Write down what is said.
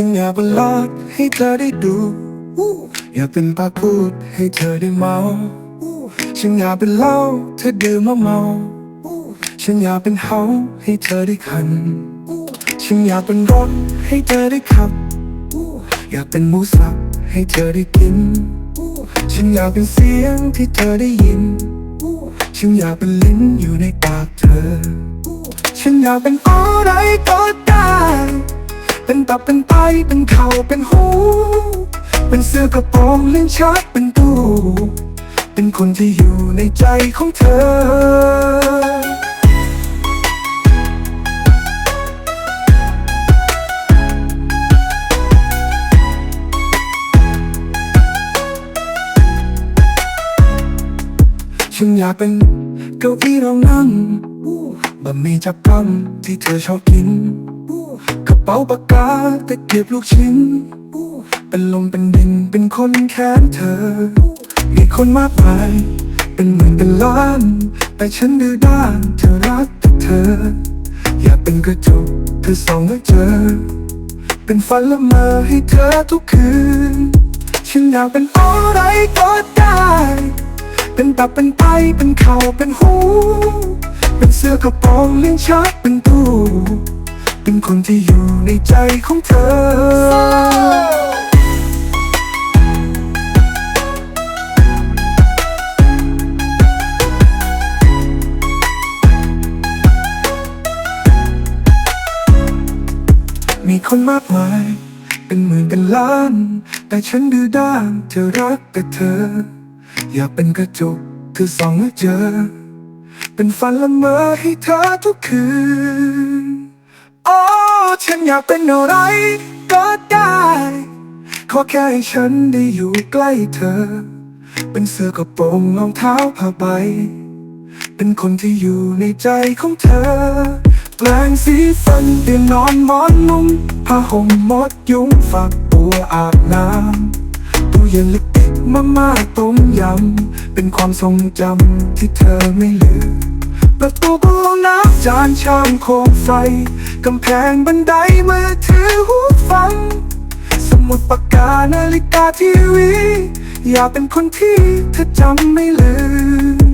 ฉันอยากเป็นลอดให้เธอได้ดู อยากเป็นปากพูดให้เธอได้เมา ฉันอยากเป็นเหล้าเธอดื่มแล้วเมา ฉันอยากเป็นเฮาให้เธอได้คัน ฉันอยากเป็นรถให้เธอได้ขับ อยากเป็นหมูสับให้เธอได้กิน ฉันอยากเป็นเสียงที่เธอได้ยิน ฉันอยากเป็นลิ้นอยู่ในปากเธอ ฉันอยากเป็นอะไรก็ได้ เป็นตับเป็น เป็นเข่าเป็นหู เป็นเสื้อกระโปรงลิ้นชักเป็นตู้ เป็นคนที่อยู่ในใจของเธอฉันอยากเป็นเก้าอี้รองนั่งบะหมี่จับกังที่เธอชอบกิน เป๋าปากกาตะเกียบลูกชิ้น เป็นลมเป็นดินเป็นคนแค้นเธอ มีคนมากมาย เป็นหมื่นเป็นล้าน แต่ฉันดื้อด้านเธอรักแต่เธอ อยากเป็นกระจกเธอส่องแล้เจอ เป็นฝันละเมอให้เธอทุกคืน ฉันอยากเป็นอะไรก็ได้ เป็นตับเป็นไตเป็นเข่าเป็นหู เป็นเสื้อกระโปรงลิ้นชักเป็นตู้ คนที่อยู่ในใจของเธอมีคนมากมาย เป็นหมื่นเป็นล้าน แต่ฉันดื้อด้านเธอรักแต่เธอ อยากเป็นกระจกเธอส่องแล้เจอ เป็นฝันละเมอให้เธอทุกคืน โอ้ฉันอยากเป็นอะไรก็ได้ ขอแค่ให้ฉันได้อยู่ใกล้เธอ เป็นเสื้อกระโปรงรองเท้าผ้าใบ เป็นคนที่อยู่ในใจของเธอ แปลงสีฟันเตียงนอนหมอนมุ้งผ้าห่มมดยุงฝักบัวอาบน้ำตู้เย็นเล็กมาม่าต้มยำ เป็นความทรงจำที่เธอไม่ลืม ประตูห้องน้ำจานชามโคมไฟ กำแพงบันไดมือถือหูฟัง สมุดปากกานาฬิกาทีวี อยาเป็นคนที่เธอจำไม่ลืม